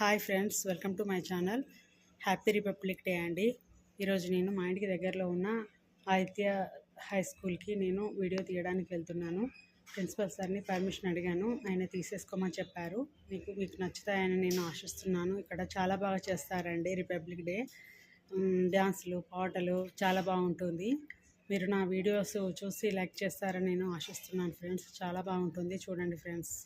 Hi friends welcome to my channel. Happy Republic Day అండి. ఈరోజు నేను మా ఇంటికి దగ్గరలో ఉన్న ఆదిత్య హై స్కూల్కి నేను వీడియో తీయడానికి వెళ్తున్నాను. ప్రిన్సిపల్ సార్ని పర్మిషన్ అడిగాను. ఆయన తీసేసుకోమని చెప్పారు. మీకు మీకు నచ్చుతాయని నేను ఆశిస్తున్నాను. ఇక్కడ చాలా బాగా చేస్తారండి రిపబ్లిక్ డే. డ్యాన్సులు పాటలు చాలా బాగుంటుంది. మీరు నా వీడియోస్ చూసి లైక్ చేస్తారని నేను ఆశిస్తున్నాను ఫ్రెండ్స్. చాలా బాగుంటుంది. చూడండి ఫ్రెండ్స్.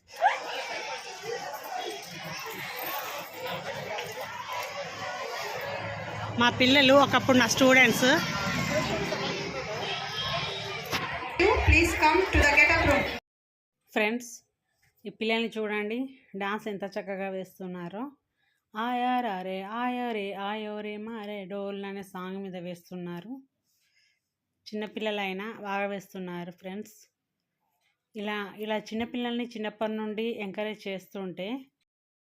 మా పిల్లలు ఒకప్పుడు నా స్టూడెంట్స్ get up room. ఫ్రెండ్స్ ఈ పిల్లల్ని చూడండి. డాన్స్ ఎంత చక్కగా వేస్తున్నారో. ఆయారే ఆయరే ఆయోరే మారే డోల్ అనే సాంగ్ మీద వేస్తున్నారు. చిన్నపిల్లలైనా బాగా వేస్తున్నారు ఫ్రెండ్స్ ఇలా ఇలా చిన్నపిల్లల్ని చిన్నప్పటి నుండి ఎంకరేజ్ చేస్తుంటే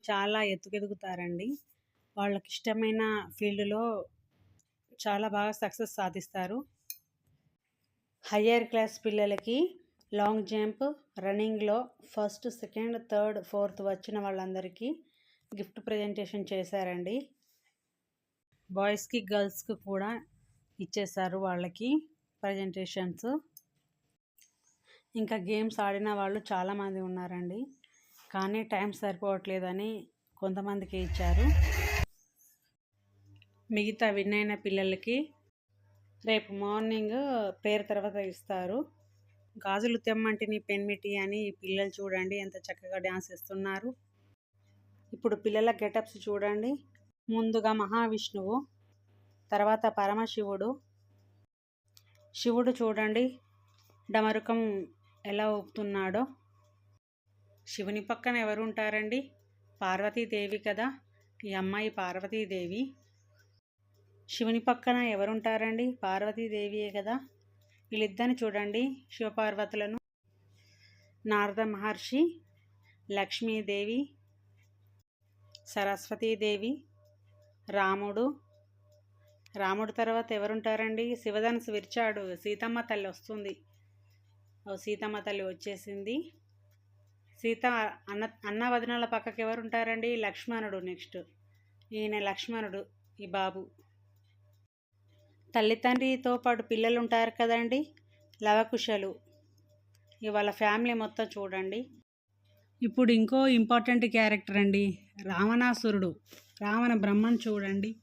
చాలా ఎత్తుకెదుగుతారండి. వాళ్ళకి ఇష్టమైన ఫీల్డ్లో చాలా బాగా సక్సెస్ సాధిస్తారు. హయ్యర్ క్లాస్ పిల్లలకి లాంగ్ జంప్ రన్నింగ్లో ఫస్ట్ సెకండ్ థర్డ్ ఫోర్త్ వచ్చిన వాళ్ళందరికీ గిఫ్ట్ ప్రజెంటేషన్ చేశారండి. బాయ్స్కి గర్ల్స్కి కూడా ఇచ్చేశారు వాళ్ళకి ప్రజెంటేషన్స్. ఇంకా గేమ్స్ ఆడిన వాళ్ళు చాలామంది ఉన్నారండి. కానీ టైం సరిపోవట్లేదని కొంతమందికి ఇచ్చారు. మిగతా విన్ అయిన పిల్లలకి రేపు మార్నింగ్ పేరు తర్వాత ఇస్తారు. గాజులు తెమ్మంటిని పెన్మిటి అని పిల్లలు చూడండి ఎంత చక్కగా డ్యాన్స్ వేస్తున్నారు. ఇప్పుడు పిల్లల గెటప్స్ చూడండి. ముందుగా మహావిష్ణువు తర్వాత పరమశివుడు. శివుడు చూడండి. డమరుకం ఎలా ఊపుతున్నాడో. శివుని పక్కన ఎవరు ఉంటారండి పార్వతీదేవి కదా. ఈ అమ్మాయి పార్వతీదేవి. శివుని పక్కన ఎవరుంటారండి? పార్వతీదేవియే కదా. వీళ్ళిద్దరిని చూడండి శివపార్వతులను. నారద మహర్షి లక్ష్మీదేవి సరస్వతీదేవి రాముడు. రాముడు తర్వాత ఎవరుంటారండి? శివధనుసు విరిచాడు. సీతమ్మ తల్లి వస్తుంది. ఓ సీతమ్మ తల్లి వచ్చేసింది. సీత అన్న అన్న వదినాల పక్కకి ఎవరు ఉంటారండి లక్ష్మణుడు నెక్స్ట్. ఈయన లక్ష్మణుడు ఈ బాబు. తల్లి తండ్రితో పాటు పిల్లలు ఉంటారు కదండి? లవకుశలు. ఇవాళ ఫ్యామిలీ మొత్తం చూడండి. ఇప్పుడు ఇంకో ఇంపార్టెంట్ క్యారెక్టర్ అండి రావణాసురుడు. రావణ బ్రహ్మను చూడండి.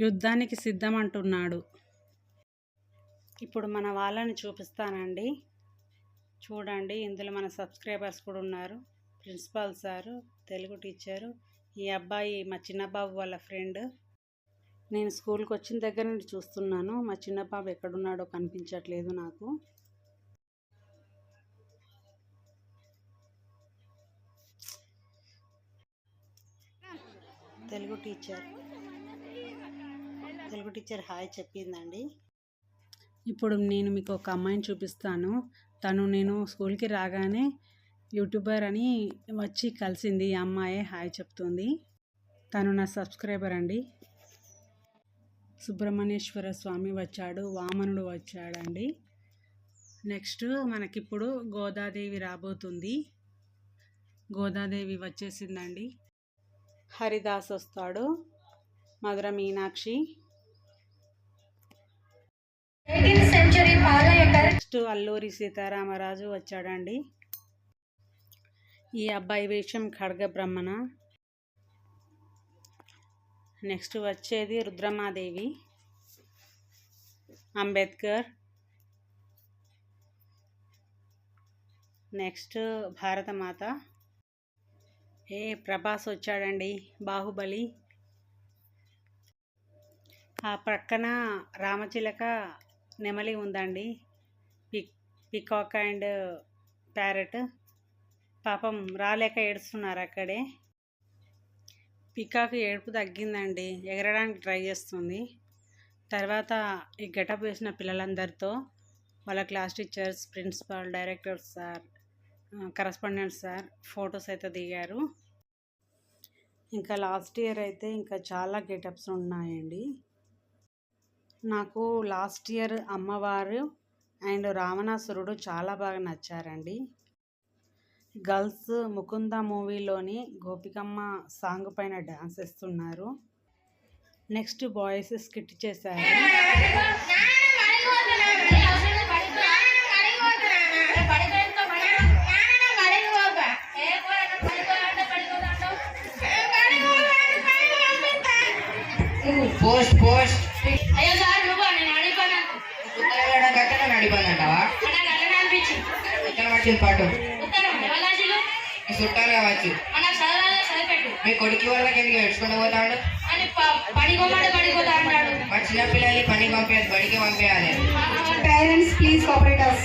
యుద్ధానికి సిద్ధం అంటున్నాడు ఇప్పుడు మన వాళ్ళని చూపిస్తానండి. చూడండి ఇందులో మన సబ్స్క్రైబర్స్ కూడా ఉన్నారు. ప్రిన్సిపాల్ సారు తెలుగు టీచరు ఈ అబ్బాయి మా చిన్న బాబు వాళ్ళ ఫ్రెండ్. నేను స్కూల్కి వచ్చిన దగ్గర నుండి చూస్తున్నాను. మా చిన్న బాబు ఎక్కడున్నాడో కనిపించట్లేదు నాకు. Telugu teacher. Telugu teacher hi చెప్పిందండి. ఇప్పుడు నేను మీకు ఒక అమ్మాయిని చూపిస్తాను. తను నేను స్కూల్కి రాగానే యూట్యూబర్ అని వచ్చి కలిసింది. ఈ అమ్మాయి హాయ్ చెప్తుంది. తను నా సబ్స్క్రైబర్ అండి. సుబ్రహ్మణ్యేశ్వర స్వామి వచ్చాడు. వామనుడు వచ్చాడండి. నెక్స్ట్ మనకిప్పుడు గోదాదేవి రాబోతుంది. గోదాదేవి వచ్చేసిందండి. హరిదాస్ వస్తాడు. మధుర మీనాక్షి. నెక్స్ట్ అల్లూరి సీతారామరాజు వచ్చాడండి. ఈ అబ్బాయి వేషం ఖడ్గ బ్రహ్మణ. నెక్స్ట్ వచ్చేది రుద్రమాదేవి. అంబేద్కర్. నెక్స్ట్ భారతమాత. ఏ ప్రభాస్ వచ్చాడండి బాహుబలి. ఆ ప్రక్కన రామచిలక నెమలి ఉందండి. Pick peacock and parrot. పాపం రాలేక ఏడుస్తున్నారు అక్కడే. పికాక్ ఏడుపు తగ్గిందండి. ఎగరడానికి ట్రై చేస్తుంది. తర్వాత ఈ గెటప్ వేసిన పిల్లలందరితో వాళ్ళ class teachers principal director sir correspondent sir photos అయితే దిగారు. ఇంకా లాస్ట్ ఇయర్ అయితే ఇంకా చాలా గెటప్స్ ఉన్నాయండి. నాకు లాస్ట్ ఇయర్ అమ్మవారు అండ్ రావణాసురుడు చాలా బాగా నచ్చారండి. గర్ల్స్ ముకుంద మూవీలోని గోపికమ్మ సాంగ్ పైన డ్యాన్స్ వేస్తున్నారు. నెక్స్ట్ బాయ్స్ స్కిట్ చేశారు. నాకు ఎక్కడ వచ్చింది పాటు. మీ చుట్టాలు కావచ్చు. మీ కొడుకు వాళ్ళకి ఎందుకు ఏడ్చుకుంటూ పోతాడు? మా చిన్నపిల్లల్ని పని పంపేది బడికి పంపేయాలి. Parents, please cooperate us.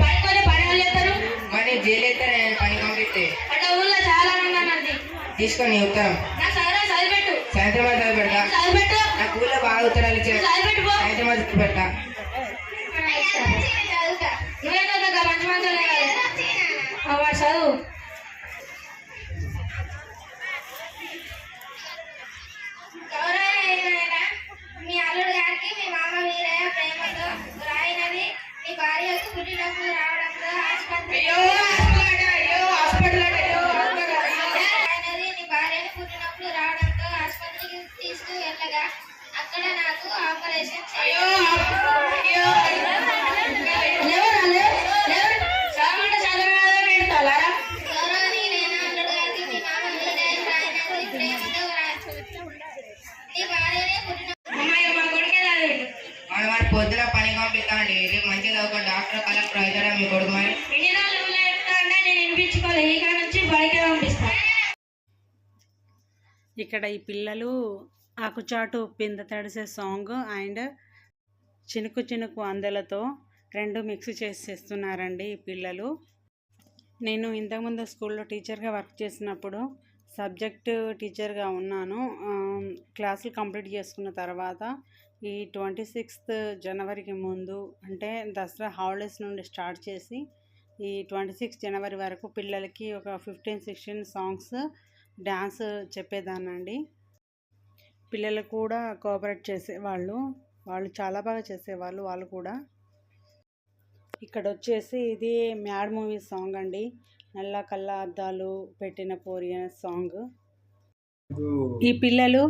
పడిపోతే పని వాళ్ళు చేస్తారు? మరి జైలు అయితే పని పంపిస్తే? అంటే ఊళ్ళో చాలా మంది అన్నది తీసుకొని ఉత్తరం. సాయంత్రం చదివి పెడతా చదిపెట్టు నా ఊళ్ళో బాగా ఉత్తరాలు ఇచ్చారు. సాయంత్రం పెడతా. ఇక్కడ ఈ పిల్లలు ఆకుచాటు పింద తడిసే సాంగ్ అండ్ చినుకు చినుకు అందలతో రెండు మిక్స్ చేసేస్తున్నారండి ఈ పిల్లలు. నేను ఇంతకుముందు స్కూల్లో టీచర్గా వర్క్ చేసినప్పుడు సబ్జెక్ట్ టీచర్గా ఉన్నాను. క్లాసులు కంప్లీట్ చేసుకున్న తర్వాత ఈ ట్వంటీ సిక్స్త్ జనవరికి ముందు అంటే దసరా హాలిడేస్ నుండి స్టార్ట్ చేసి ఈ ట్వంటీ సిక్స్ జనవరి వరకు పిల్లలకి ఒక ఫిఫ్టీన్ సిక్స్టీన్ సాంగ్స్ డ్యాన్స్ చెప్పేదానండి పిల్లలు కూడా కోఆపరేట్ చేసేవాళ్ళు. వాళ్ళు చాలా బాగా చేసేవాళ్ళు వాళ్ళు కూడా. ఇక్కడ వచ్చేసి ఇది మ్యాడ్ మూవీ సాంగ్ అండి. నల్ల కళ్ళ అద్దాలు పెట్టిన పోరి అనే సాంగ్. ఈ పిల్లలు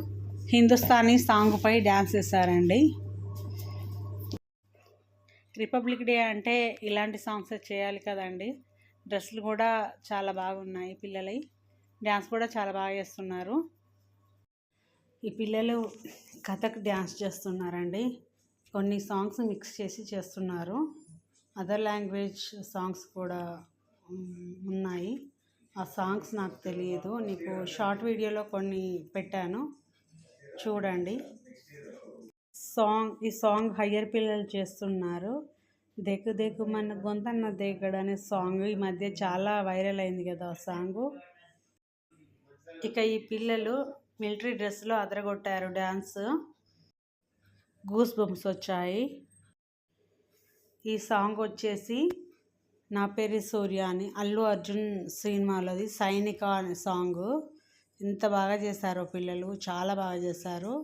హిందుస్థానీ సాంగ్పై డ్యాన్స్ చేశారండి. రిపబ్లిక్ డే అంటే ఇలాంటి సాంగ్స్ చేయాలి కదండి. డ్రెస్సులు కూడా చాలా బాగున్నాయి పిల్లలవి డ్యాన్స్ కూడా చాలా బాగా చేస్తున్నారు. ఈ పిల్లలు కథక్ డ్యాన్స్ చేస్తున్నారండి. కొన్ని సాంగ్స్ మిక్స్ చేసి చేస్తున్నారు. అదర్ లాంగ్వేజ్ సాంగ్స్ కూడా ఉన్నాయి. ఆ సాంగ్స్ నాకు తెలియదు. నీకు షార్ట్ వీడియోలో కొన్ని పెట్టాను. చూడండి. సాంగ్ ఈ సాంగ్ హయ్యర్ పిల్లలు చేస్తున్నారు. దెక్కు దెక్కు మన గొంతన్న దేకడు అనే సాంగ్ ఈ మధ్య చాలా వైరల్ అయింది కదా ఆ సాంగ్. ఇక ఈ పిల్లలు మిలిటరీ డ్రెస్లో అదరగొట్టారు డ్యాన్స్ గూస్ బంప్స్ వచ్చాయి. ఈ సాంగ్ వచ్చేసి నా పేరు సూర్య అని అల్లు అర్జున్ సినిమాలోది సైనిక అనే సాంగ్. ఎంత బాగా చేశారో పిల్లలు చాలా బాగా చేశారు.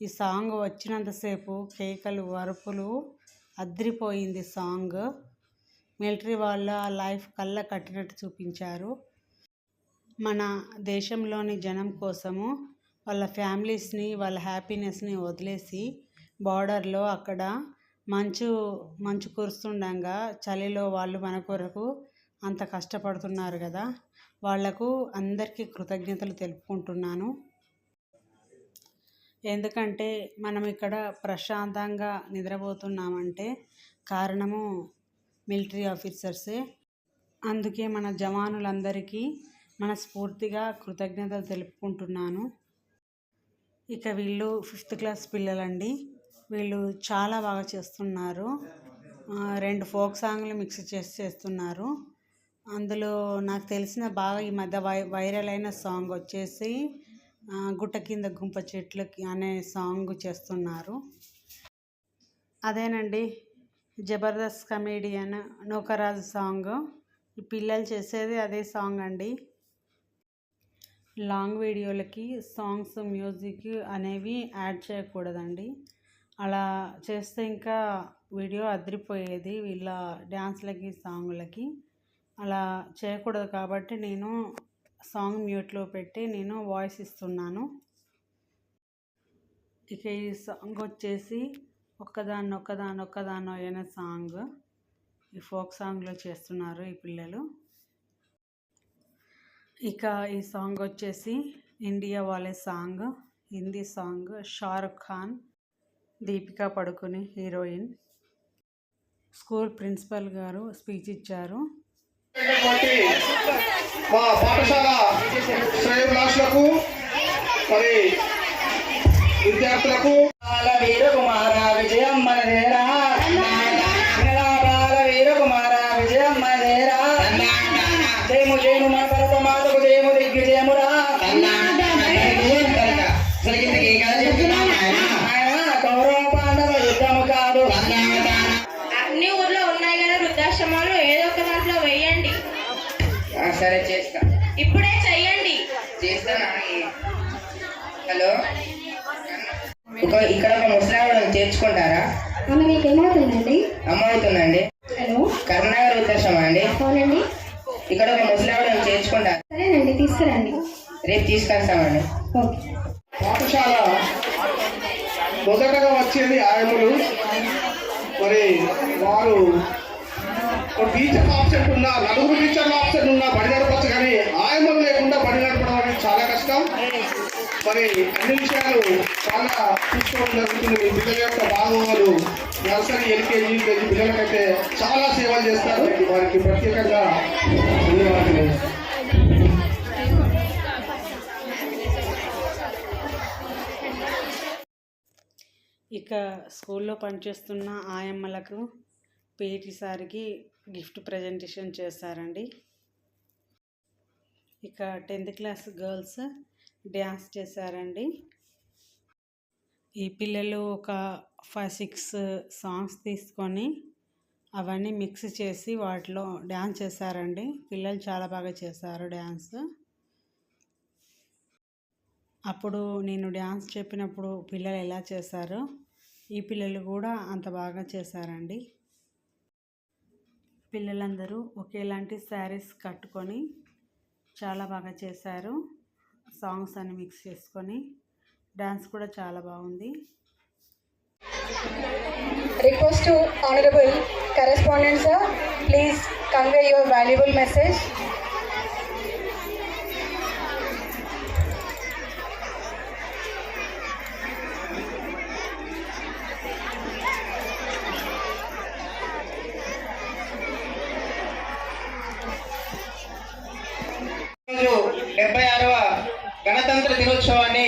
ఈ సాంగ్ వచ్చినంతసేపు కేకలు వరుపులు అద్రిపోయింది సాంగ్. మిలిటరీ వాళ్ళ లైఫ్ కళ్ళ కట్టినట్టు చూపించారు. మన దేశంలోని జనం కోసము వాళ్ళ ఫ్యామిలీస్ని వాళ్ళ హ్యాపీనెస్ని వదిలేసి బార్డర్లో అక్కడ మంచు మంచు కురుస్తుండగా చలిలో వాళ్ళు మన కొరకు అంత కష్టపడుతున్నారు కదా. వాళ్ళకు అందరికీ కృతజ్ఞతలు తెలుపుకుంటున్నాను. ఎందుకంటే మనం ఇక్కడ ప్రశాంతంగా నిద్రపోతున్నామంటే కారణము మిలిటరీ ఆఫీసర్సే. అందుకే మన జవానులందరికీ మనస్ఫూర్తిగా కృతజ్ఞతలు తెలుపుకుంటున్నాను. ఇక వీళ్ళు ఫిఫ్త్ క్లాస్ పిల్లలండి. వీళ్ళు చాలా బాగా చేస్తున్నారు. రెండు ఫోక్ సాంగ్లు మిక్స్ చేసి చేస్తున్నారు. అందులో నాకు తెలిసిన బాగా ఈ మధ్య వై వైరల్ అయిన సాంగ్ వచ్చేసి గుట్ట కింద గుంప చెట్లకి అనే సాంగ్ చేస్తున్నారు. అదేనండి జబర్దస్త్ కమేడియన్ నూకరాజు సాంగ్. ఈ పిల్లలు చేసేది అదే సాంగ్ అండి. లాంగ్ వీడియోలకి సాంగ్స్ మ్యూజిక్ అనేవి యాడ్ చేయకూడదండి. అలా చేస్తే ఇంకా వీడియో అదిరిపోయేది వీళ్ళ డ్యాన్స్లకి సాంగ్లకి. అలా చేయకూడదు కాబట్టి నేను సాంగ్ మ్యూట్లో పెట్టి నేను వాయిస్ ఇస్తున్నాను. ఇక ఈ సాంగ్ వచ్చేసి ఒక్కదాన్ని ఒక్కదాన్ని ఒక్కదాన్ని అయిన సాంగ్. ఈ ఫోక్ సాంగ్లో చేస్తున్నారు ఈ పిల్లలు. ఇక ఈ సాంగ్ వచ్చేసి ఇండియా వాళ్ళే song Hindi song Shahrukh Khan Deepika Padukone heroine. School principal గారు స్పీచ్ ఇచ్చారు. మా పాఠశాల శ్రేయోభిలాషులకు మరి విద్యార్థులకు. వీరకుమార ఆమె మీకు ఏమవుతుందండి అమ్మ అవుతుందండి హలో. కరుణాగర్ ఉద్దేశం అండి అవునండి. ఇక్కడ ఒక ముసలావిడని చేర్చుకుంటారా. సరేనండి తీసుకురండి. రేపు తీసుకొస్తామండి. ఓకే. పాఠశాల మొదటగా వచ్చేది ఆయములు మరి వారు ఒక టీచర్ ఆప్షన్ ఉన్నా నలుగురు టీచర్ల ఆప్షన్ ఉన్నా బడి నడపచ్చు కానీ ఆయములు లేకుండా బడి నడపడం అనేది చాలా కష్టం. మరి అన్ని విషయాలు చాలా చూసుకోవడం జరుగుతుంది మీ పిల్లల యొక్క బాగోగులు నర్సరీ ఎల్కేజీ యూకేజీ పిల్లలకైతే చాలా సేవలు చేస్తారు. వారికి ప్రత్యేకంగా ధన్యవాదాలు. ఇక స్కూల్లో పనిచేస్తున్న ఆయమ్మలకు పీటీ సార్కి గిఫ్ట్ ప్రజెంటేషన్ చేస్తారండి ఇక టెన్త్ క్లాస్ గర్ల్స్ డ్యాన్స్ చేశారండి. ఈ పిల్లలు ఒక ఫైవ్ సిక్స్ సాంగ్స్ తీసుకొని అవన్నీ మిక్స్ చేసి వాటిలో డ్యాన్స్ చేశారండి. పిల్లలు చాలా బాగా చేశారు డ్యాన్స్. అప్పుడు నేను డ్యాన్స్ చెప్పినప్పుడు పిల్లలు ఎలా చేశారో ఈ పిల్లలు కూడా అంత బాగా చేశారండి. పిల్లలందరూ ఒకేలాంటి శారీస్ కట్టుకొని చాలా బాగా చేశారు. సాంగ్స్ అన్ని మిక్స్ చేసుకొని డాన్స్ కూడా చాలా బాగుంది. Request honourable correspondent sir please convey your valuable message దినోత్సవాన్ని